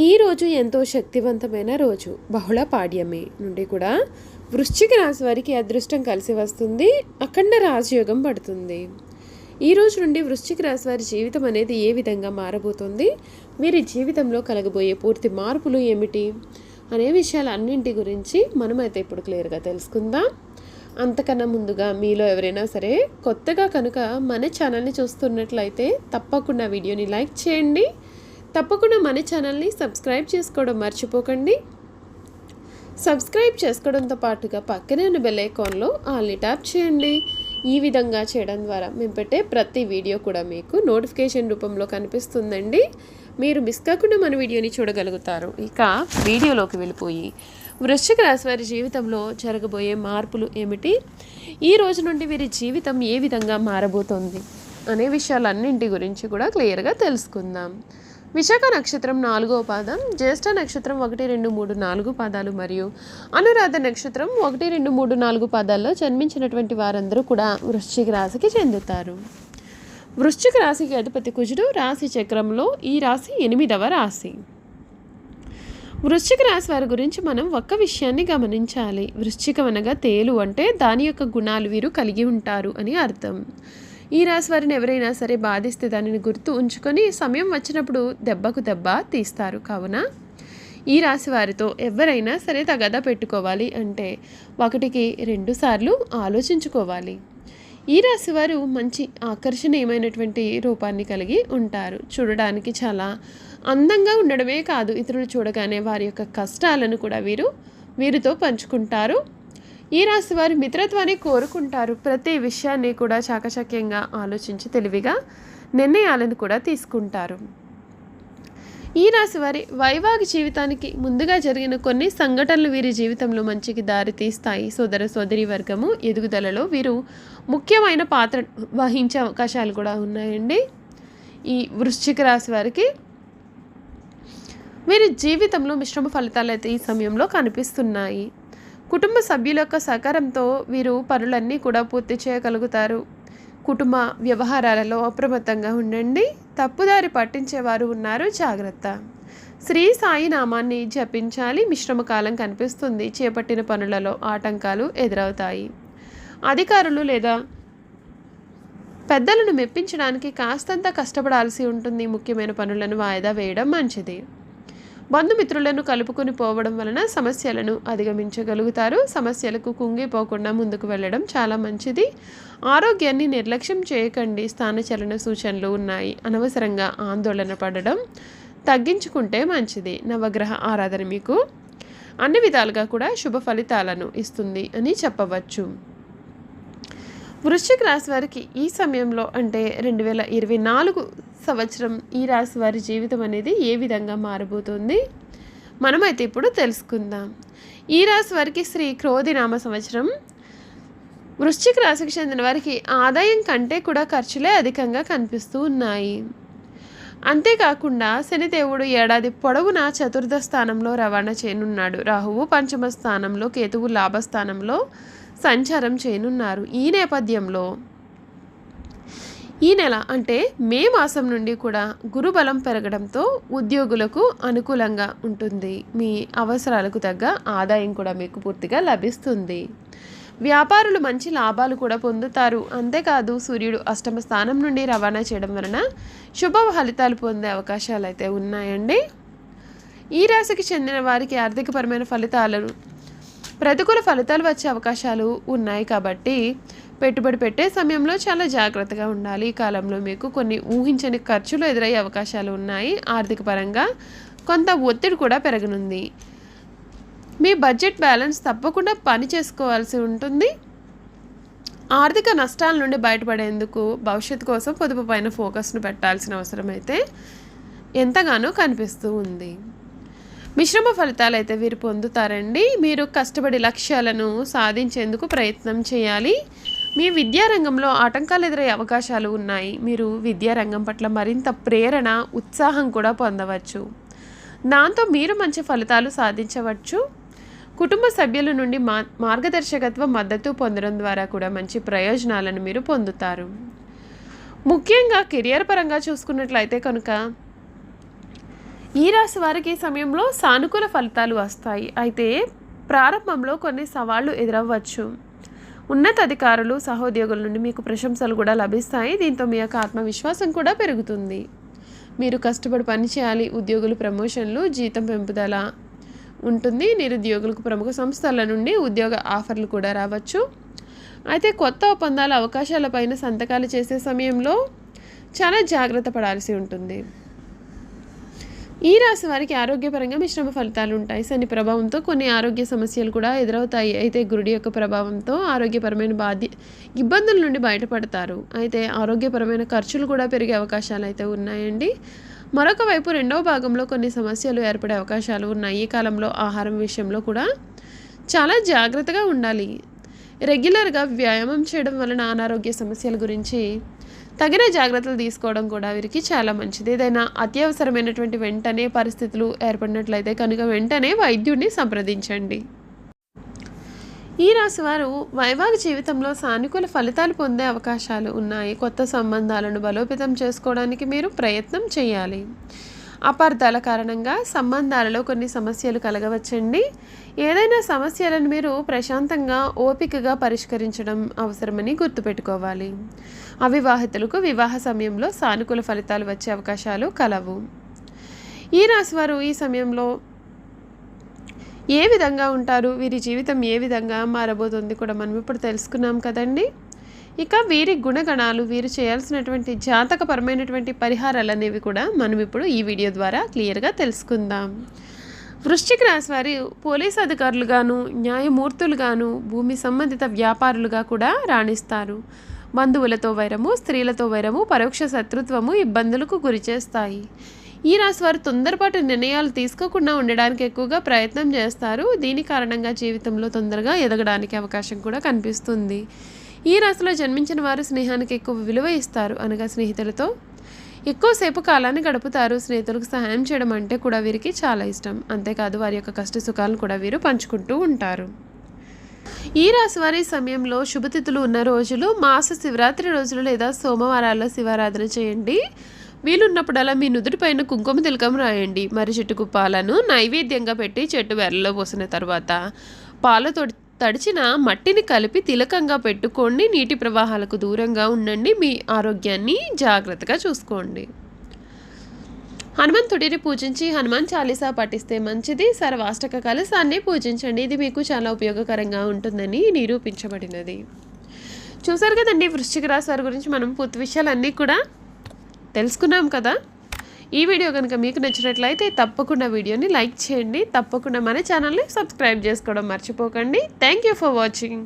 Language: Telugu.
ఈరోజు ఎంతో శక్తివంతమైన రోజు. బహుళ పాడ్యమి. నుండి కూడా వృశ్చిక రాశి వారికి అదృష్టం కలిసి వస్తుంది. అఖండ రాజయోగం పడుతుంది. ఈ రోజు నుండి వృశ్చిక రాశి వారి జీవితం అనేది ఏ విధంగా మారబోతుంది? వీరి జీవితంలో కలగబోయే పూర్తి మార్పులు ఏమిటి? అనే విషయాలన్నింటి గురించి మనమైతే ఇప్పుడు క్లియర్గా తెలుసుకుందాం. అంతకన్నా ముందుగా మీలో ఎవరైనా సరే కొత్తగా కనుక మన ఛానల్ని చూస్తున్నట్లయితే తప్పకుండా వీడియోని లైక్ చేయండి. తప్పకుండా మన ఛానల్ని సబ్స్క్రైబ్ చేసుకోవడం మర్చిపోకండి. సబ్స్క్రైబ్ చేసుకోవడంతో పాటుగా పక్కనే ఉన్న బెల్ ఐకాన్లో ఆల్ని ట్యాప్ చేయండి. ఈ విధంగా చేయడం ద్వారా మేము పెట్టే ప్రతి వీడియో కూడా మీకు నోటిఫికేషన్ రూపంలో కనిపిస్తుందండి. మీరు మిస్ కాకుండా మన వీడియోని చూడగలుగుతారు. ఇక వీడియోలోకి వెళ్ళిపోయి వృశ్చిక రాశి వారి జీవితంలో జరగబోయే మార్పులు ఏమిటి? ఈ రోజు నుండి వీరి జీవితం ఏ విధంగా మారబోతోంది? అనే విషయాలన్నింటి గురించి కూడా క్లియర్గా తెలుసుకుందాం. విశాఖ నక్షత్రం నాలుగో పాదం జ్యేష్ఠ నక్షత్రం ఒకటి రెండు మూడు నాలుగు పాదాలు మరియు అనురాధ నక్షత్రం ఒకటి రెండు మూడు నాలుగు పాదాల్లో జన్మించినటువంటి వారందరూ కూడా వృశ్చిక రాశికి చెందుతారు. వృశ్చిక రాశికి అధిపతి కుజుడు రాశి చక్రంలో ఈ రాశి ఎనిమిదవ రాశి. వృశ్చిక రాశి వారి గురించి మనం ఒక్క విషయాన్ని గమనించాలి. వృశ్చికం అనగా తేలు అంటే దాని యొక్క గుణాలు వీరు కలిగి ఉంటారు అని అర్థం. ఈ రాశి వారిని ఎవరైనా సరే బాధిస్తే దానిని గుర్తు ఉంచుకొని సమయం వచ్చినప్పుడు దెబ్బకు దెబ్బ తీస్తారు. కావున ఈ రాశి వారితో ఎవరైనా సరే తగదా పెట్టుకోవాలి అంటే ఒకటికి రెండు సార్లు ఆలోచించుకోవాలి. ఈ రాశి వారు మంచి ఆకర్షణీయమైనటువంటి రూపాన్ని కలిగి ఉంటారు. చూడడానికి చాలా అందంగా ఉండడమే కాదు ఇతరులు చూడగానే వారి యొక్క కష్టాలను కూడా వీరు వీరితో పంచుకుంటారు. ఈ రాశి వారి మిత్రత్వాన్ని కోరుకుంటారు. ప్రతి విషయాన్ని కూడా చాకచక్యంగా ఆలోచించి తెలివిగా నిర్ణయాలను కూడా తీసుకుంటారు. ఈ రాశి వారి వైవాహిక జీవితానికి ముందుగా జరిగిన కొన్ని సంఘటనలు వీరి జీవితంలో మంచికి దారి తీస్తాయి. సోదర సోదరి వర్గము ఎదుగుదలలో వీరు ముఖ్యమైన పాత్ర వహించే అవకాశాలు కూడా ఉన్నాయండి. ఈ వృశ్చిక రాశి వారికి వీరి జీవితంలో మిశ్రమ ఫలితాలు అయితే ఈ సమయంలో కనిపిస్తున్నాయి. కుటుంబ సభ్యుల యొక్క సహకారంతో వీరు పనులన్నీ కూడా పూర్తి చేయగలుగుతారు. కుటుంబ వ్యవహారాలలో అప్రమత్తంగా ఉండండి. తప్పుదారి పట్టించేవారు ఉన్నారు. జాగ్రత్త. శ్రీ సాయి నామాన్ని జపించాలి. మిశ్రమ కాలం కనిపిస్తుంది. చేపట్టిన పనులలో ఆటంకాలు ఎదురవుతాయి. అధికారులు లేదా పెద్దలను మెప్పించడానికి కాస్తంత కష్టపడాల్సి ఉంటుంది. ముఖ్యమైన పనులను వాయిదా వేయడం మంచిది. బంధుమిత్రులను కలుపుకొని పోవడం వలన సమస్యలను అధిగమించగలుగుతారు. సమస్యలకు కుంగిపోకుండా ముందుకు వెళ్ళడం చాలా మంచిది. ఆరోగ్యాన్ని నిర్లక్ష్యం చేయకండి. స్థానచలన సూచనలు ఉన్నాయి. అనవసరంగా ఆందోళన పడడం తగ్గించుకుంటే మంచిది. నవగ్రహ ఆరాధన మీకు అన్ని విధాలుగా కూడా శుభ ఫలితాలను ఇస్తుంది అని చెప్పవచ్చు. వృశ్చిక రాశి వారికి ఈ సమయంలో అంటే రెండు వేల ఇరవై నాలుగు సంవత్సరం ఈ రాశి వారి జీవితం అనేది ఏ విధంగా మారబోతుంది? మనమైతే ఇప్పుడు తెలుసుకుందాం. ఈ రాశి వారికి శ్రీ క్రోధినామ సంవత్సరం. వృశ్చిక రాశికి చెందిన వారికి ఆదాయం కంటే కూడా ఖర్చులే అధికంగా కనిపిస్తూ ఉన్నాయి. అంతేకాకుండా శనిదేవుడు ఏడాది పొడవునా చతుర్థ స్థానంలో రవాణా చేయనున్నాడు. రాహువు పంచమ స్థానంలో కేతువు లాభస్థానంలో సంచారం చేయనున్నారు. ఈ నేపథ్యంలో ఈ నెల అంటే మే మాసం నుండి కూడా గురుబలం పెరగడంతో ఉద్యోగులకు అనుకూలంగా ఉంటుంది. మీ అవసరాలకు తగ్గ ఆదాయం కూడా మీకు పూర్తిగా లభిస్తుంది. వ్యాపారులు మంచి లాభాలు కూడా పొందుతారు. అంతేకాదు సూర్యుడు అష్టమ స్థానం నుండి రవాణా చేయడం వలన శుభ ఫలితాలు పొందే అవకాశాలు అయితే ఉన్నాయండి. ఈ రాశికి చెందిన వారికి ఆర్థికపరమైన ఫలితాలను ప్రతికూల ఫలితాలు వచ్చే అవకాశాలు ఉన్నాయి కాబట్టి పెట్టుబడి పెట్టే సమయంలో చాలా జాగ్రత్తగా ఉండాలి. ఈ కాలంలో మీకు కొన్ని ఊహించని ఖర్చులు ఎదురయ్యే అవకాశాలు ఉన్నాయి. ఆర్థిక పరంగా కొంత ఒత్తిడి కూడా పెరగనుంది. మీ బడ్జెట్ బ్యాలెన్స్ తప్పకుండా పని చేసుకోవాల్సి ఉంటుంది. ఆర్థిక నష్టాల నుండి బయటపడేందుకు భవిష్యత్తు కోసం పొదుపు పైన ఫోకస్ను పెట్టాల్సిన అవసరం అయితే ఎంతగానో కనిపిస్తూ ఉంది. మిశ్రమ ఫలితాలు అయితే వీరు పొందుతారండి. మీరు కష్టపడి లక్ష్యాలను సాధించేందుకు ప్రయత్నం చేయాలి. మీ విద్యారంగంలో ఆటంకాలు ఎదురయ్యే అవకాశాలు ఉన్నాయి. మీరు విద్యారంగం పట్ల మరింత ప్రేరణ ఉత్సాహం కూడా పొందవచ్చు. దాంతో మీరు మంచి ఫలితాలు సాధించవచ్చు. కుటుంబ సభ్యుల నుండి మా మార్గదర్శకత్వ మద్దతు పొందడం ద్వారా కూడా మంచి ప్రయోజనాలను మీరు పొందుతారు. ముఖ్యంగా కెరియర్ పరంగా చూసుకున్నట్లయితే కనుక ఈ రాశి వారికి ఈ సమయంలో సానుకూల ఫలితాలు వస్తాయి. అయితే ప్రారంభంలో కొన్ని సవాళ్ళు ఎదురవ్వచ్చు. ఉన్నతాధికారులు సహోద్యోగుల నుండి మీకు ప్రశంసలు కూడా లభిస్తాయి. దీంతో మీ యొక్క ఆత్మవిశ్వాసం కూడా పెరుగుతుంది. మీరు కష్టపడి పని చేయాలి ఉద్యోగులు ప్రమోషన్లు జీతం పెంపుదల ఉంటుంది. నిరుద్యోగులకు ప్రముఖ సంస్థల నుండి ఉద్యోగ ఆఫర్లు కూడా రావచ్చు. అయితే కొత్త ఒప్పందాల అవకాశాలపైన సంతకాలు చేసే సమయంలో చాలా జాగ్రత్త పడాల్సి ఉంటుంది. ఈ రాశి వారికి ఆరోగ్యపరంగా మిశ్రమ ఫలితాలు ఉంటాయి. శని ప్రభావంతో కొన్ని ఆరోగ్య సమస్యలు కూడా ఎదురవుతాయి. అయితే గురుడి యొక్క ప్రభావంతో ఆరోగ్యపరమైన బాధ్య ఇబ్బందుల నుండి బయటపడతారు. అయితే ఆరోగ్యపరమైన ఖర్చులు కూడా పెరిగే అవకాశాలు అయితే ఉన్నాయండి. మరొక వైపు రెండవ భాగంలో కొన్ని సమస్యలు ఏర్పడే అవకాశాలు ఉన్నాయి. ఈ కాలంలో ఆహారం విషయంలో కూడా చాలా జాగ్రత్తగా ఉండాలి. రెగ్యులర్గా వ్యాయామం చేయడం వలన అనారోగ్య సమస్యల గురించి తగిన జాగ్రత్తలు తీసుకోవడం కూడా వీరికి చాలా మంచిది. ఏదైనా అత్యవసరమైనటువంటి వెంటనే పరిస్థితులు ఏర్పడినట్లయితే కనుక వెంటనే వైద్యుడిని సంప్రదించండి. ఈ రాశి వారు వైవాహిక జీవితంలో సానుకూల ఫలితాలు పొందే అవకాశాలు ఉన్నాయి. కొత్త సంబంధాలను బలోపేతం చేసుకోవడానికి మీరు ప్రయత్నం చేయాలి. అపార్థాల కారణంగా సంబంధాలలో కొన్ని సమస్యలు కలగవచ్చండి. ఏదైనా సమస్యలను మీరు ప్రశాంతంగా ఓపికగా పరిష్కరించడం అవసరమని గుర్తుపెట్టుకోవాలి. అవివాహితులకు వివాహ సమయంలో సానుకూల ఫలితాలు వచ్చే అవకాశాలు కలవు. ఈ రాశివారు ఈ సమయంలో ఏ విధంగా ఉంటారు? వీరి జీవితం ఏ విధంగా మారబోతుంది కూడా మనం ఇప్పుడు తెలుసుకున్నాం కదండి. ఇక వీరి గుణగణాలు వీరు చేయాల్సినటువంటి జాతకపరమైనటువంటి పరిహారాలు అనేవి కూడా మనం ఇప్పుడు ఈ వీడియో ద్వారా క్లియర్గా తెలుసుకుందాం. వృశ్చిక రాశి వారి పోలీస్ అధికారులుగాను న్యాయమూర్తులుగాను భూమి సంబంధిత వ్యాపారులుగా కూడా రాణిస్తారు. బంధువులతో వైరము స్త్రీలతో వైరము పరోక్ష శత్రుత్వము ఇబ్బందులకు గురి చేస్తాయి. ఈ రాశి వారు తొందరపాటు నిర్ణయాలు తీసుకోకుండా ఉండడానికి ఎక్కువగా ప్రయత్నం చేస్తారు. దీని కారణంగా జీవితంలో తొందరగా ఎదగడానికి అవకాశం కూడా కనిపిస్తుంది. ఈ రాశిలో జన్మించిన వారు స్నేహానికి ఎక్కువ విలువ ఇస్తారు అనగా స్నేహితులతో ఎక్కువసేపు కాలాన్ని గడుపుతారు. స్నేహితులకు సహాయం చేయడం అంటే కూడా వీరికి చాలా ఇష్టం. అంతేకాదు వారి యొక్క కష్ట సుఖాలను కూడా వీరు పంచుకుంటూ ఉంటారు. ఈ రాశి వారి సమయంలో శుభతిథులు ఉన్న రోజులు మాస శివరాత్రి రోజులు లేదా సోమవారాల్లో శివారాధన చేయండి. వీలున్నప్పుడల్లా మీ నుదుటిపైన కుంకుమ తిలకం రాయండి. మరి చెట్టుకు పాలను నైవేద్యంగా పెట్టి చెట్టు వెర్రలో పోసిన తర్వాత పాలతో తడిచిన మట్టిని కలిపి తిలకంగా పెట్టుకోండి. నీటి ప్రవాహాలకు దూరంగా ఉండండి. మీ ఆరోగ్యాన్ని జాగ్రత్తగా చూసుకోండి. హనుమంతుడిని పూజించి హనుమాన్ చాలీసా పఠిస్తే మంచిది. సర్వాష్టక కలసాన్ని పూజించండి. ఇది మీకు చాలా ఉపయోగకరంగా ఉంటుందని నిరూపించబడినది. చూసారు కదండి వృశ్చిక రాశి వారి గురించి మనం పూర్తి విషయాలన్నీ కూడా తెలుసుకున్నాం కదా? ఈ వీడియో కనుక మీకు నచ్చినట్లయితే తప్పకుండా వీడియోని లైక్ చేయండి. తప్పకుండా మన ఛానల్ని సబ్స్క్రైబ్ చేసుకోవడం మర్చిపోకండి. Thank you for watching